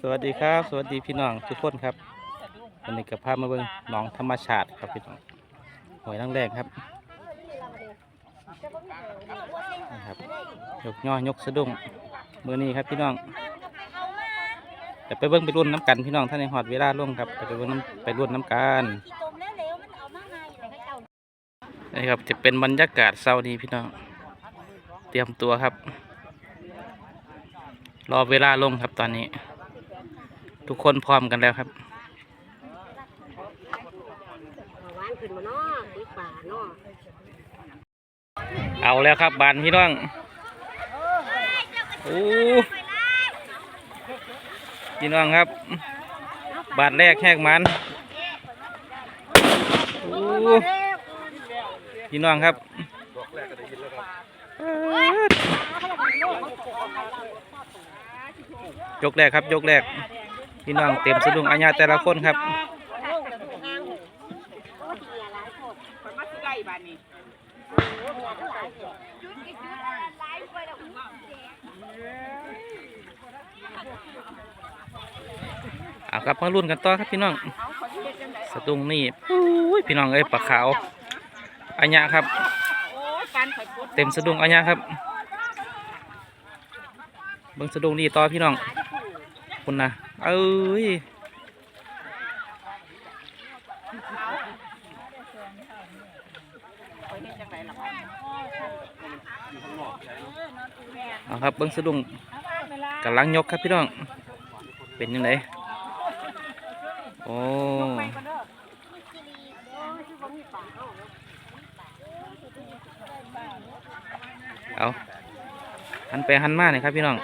สวัสดีครับ สวัสดีพี่น้องทุกคนครับวันนี้กับพามาเบิ่งหนองธรรมชาติครับพี่น้องหอยนางแรกครับนะครับยกย่อยกสะดุ้งมือนี้ครับพี่น้องเดี๋ยวไปเบิ่งไปรุ่นน้ำกันพี่น้องท่านในหอดเวลาล่วงครับไปเบิ่งไปรุ่นน้ำกันนเอามาไงแต่ก็เจ้านี่ครับจะเป็นบรรยากาศเช้านี้พี่น้องเตรียมตัวครับ รอเวลาลงครับตอนนี้ ทุกคนพร้อมกันแล้วครับวานขึ้นมาเนาะตีป่าเนาเอาแล้วครับบานพี่น้องโอ้พี่น้องครับ บาทแรกแหกมันโอ้พี่น้องครับยกแรกครับยกแรก พี่น้องเต็มสะดุ้งอาญาแต่ละคนครับเอาครับมาลุ้นกันต่อครับพี่น้อง สะดุ้งนี่พี่น้องเอ้ยปลาขาวอัญญะครับ เต็มสะดุ้งอัญญะครับเบิ่งสะดุ้งนี่ต่อพี่น้อง คุณนะเอ้ยเอาครับเบิ้งสะดุ้งกำลังยกครับพี่น้อง เป็นยังไงโอ้เอาหันไปหันมาเนี่ยครับพี่น้อง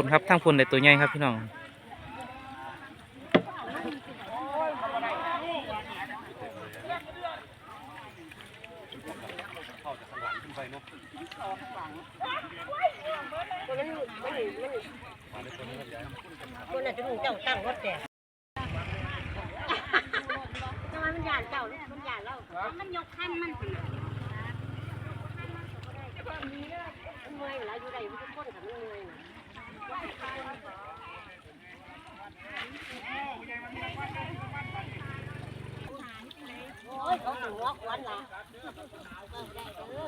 คุณครับทั้งคุณในตัวใหญ่ครับพี่น้องคนน่ะจะมึงเจ้าตั้งรถแต่ทำไมมันหยาดเจ้ามันหยาดแล้วมันยกขั้นมันเมื่อยแล้วอยู่ใดมันทุกคนกับมันเมื่อย โอ้ยเขาถึงวอกวันละ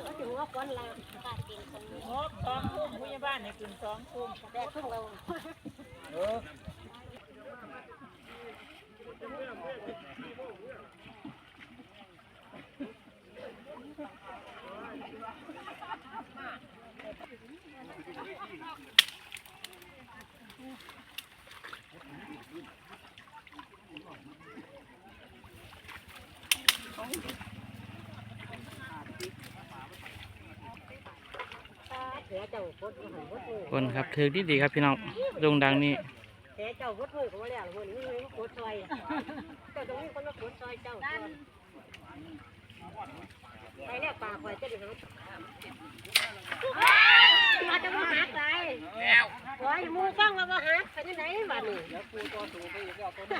เขาถึงวอกวันละตาเก่งคนนี้งบสองทุ่มผู้ใหญ่บ้านให้ขึ้นสองทุ่มแต่ทุ่งเราเสียเจ้าพดหันพดมือ คนครับถือดีดีครับพี่น้องดงดังนี่เสียเจ้าพดมือของมาแล้วคนนี้พดซอยเจ้าตรงนี้คนมาพดซอยเจ้า ไปแล้วป่าคอยจะได้หามาจะมาหาใครแล้วโอ้ยมูฟังมามาหาไปที่ไหนบ้านนี่แล้วปูตัวสูงไปอีกแล้วตัวนี้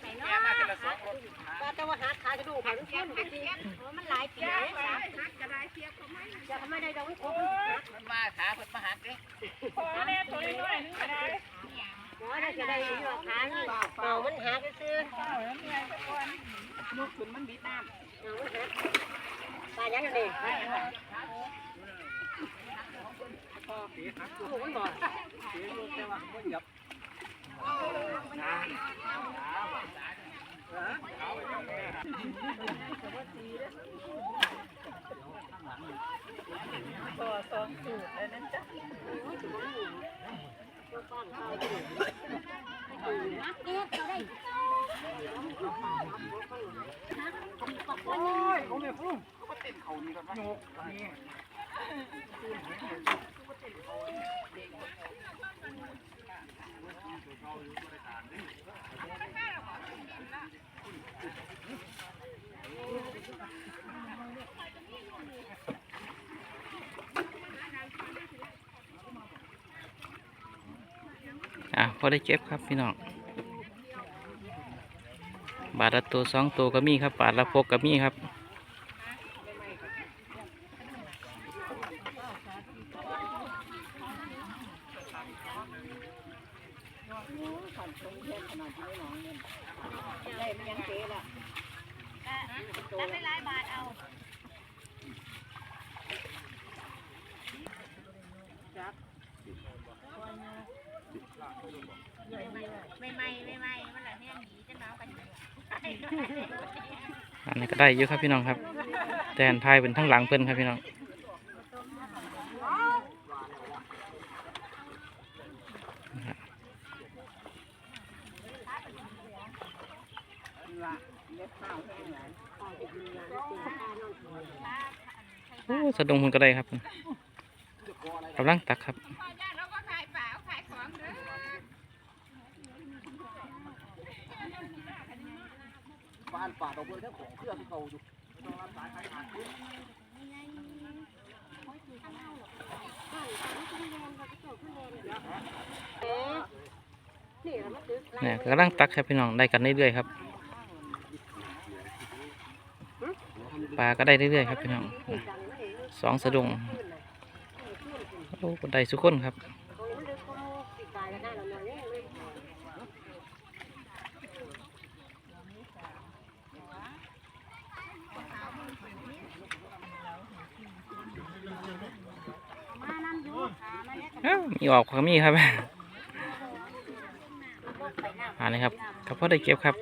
ไปเนาะก็จะมาหาขากระดูกขาทุกคนไปสิมันหลายปีแล้วจะทำไมได้ดอกครบมาขาเพิ่นมาหักเด้พอแน่ตัวน้อยนึงก็ได้ หมอได้จะได้อยู่ว่นี่เมามันหา ไปซื้อเจ้าเมียสักคนลูกขึ้นมันบิดน้เมามันหาปลายังไงลูกมันบอกำตัวสองสูตรแล้วนั่นจ้ะ อะ พอได้เก็บครับพี่น้องบาทละตัวสองตัวก็มีครับ บาทละพกก็มีครับได้ไม่ยังเก๋ละจะไม่หลายบาทเอา ไม่ไม่ไม่ไม่มันแหละเนี่ยหนีจะน้องกัน อั นนี้ก็ได้เยอะครับพี่น้องครับ แต่อันทายเป็นทั้งหลังเพิ่นครับพี่น้องโอ้สะดุงหุ่นก็ได้ครับกำลังตักครับ บ้านป่าดอกเบี้ยทั้งของเครื่องเก่าอยู่นี่เรามาซื้อเนี่ยกำลังตักครับพี่น้องได้กันเรื่อยๆครับปลาก็ได้เรื่อยๆครับพี่น้องสองสะดุงโอ้ได้สุกคนครับ มีออกก็มีครับอันนี้ครับก็พอได้เก็บครับ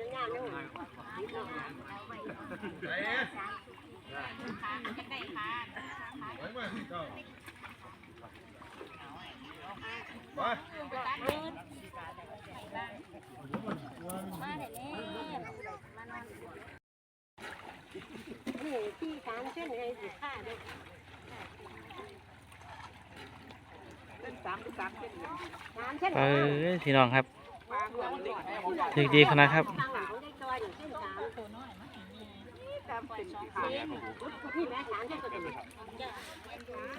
นี่ที่สามเส้นไงสิค่าเนี่ย เป็นสามหรือสามเส้นเนี่ยสามเส้นเออพี่น้องครับปลาเครื่องเล็กแห้งใหญ่ถึกดีขนาดครับตั้งหลังของได้จอยอยู่เส้นสามตัวน้อยตามเป็นสีขาวนี่แม่สามเส้นตัวเดียว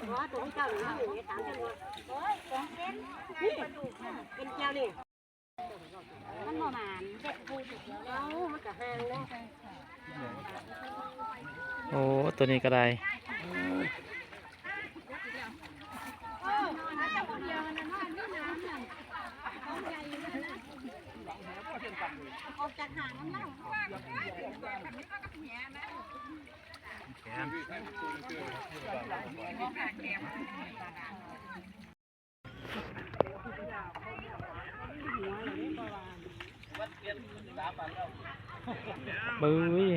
เพราะตัวที่เก้าหนึ่งหนึ่งสามเส้นโอ้ยสองเส้นนี่เป็นเจ้านี่มันประมาณเจ็ดปูสุดแล้วมันก็ห่างแล้วโอ้ ตัวนี้ก็ได้ ออกจากหางมันแล้ว บึ้ย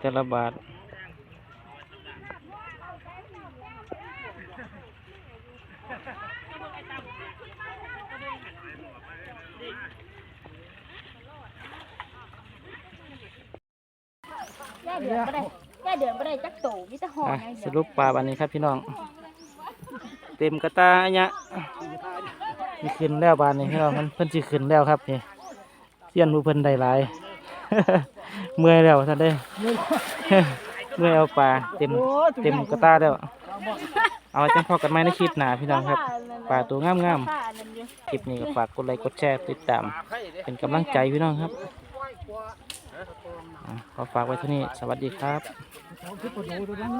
แต่ละบาทแย่เดือนไม่ได้แย่ เดือนไม่ได้จักโตมิจะหออะอย่างสเดียวรุปปลาบันนี้ครับพี่น้อง เต็มกระตาอันเนี้ยนี่ขึ้นแล้วบานนี้พี่น้องมันเพิ่นสิขึ้นแล้วครับนี่เสียนผู้เพิ่นได้หลาย เมื่อยแล้วท่านได้ เมื่อยเอาปลาเต็มเต็มกระตาแล้ว เอาไว้จังพอกันไหมในคลิปหน้าพี่น้องครับ ปลาตัวงามค่าอันนั้นอยู่ๆคลิปนี้ก็ฝากกดไลค์กดแชร์ติดตาม เป็นกำลังใจพี่น้องครับอะขอฝากไว้เท่านี้สวัสดีครับ เราเก็บตัวด้วยกัน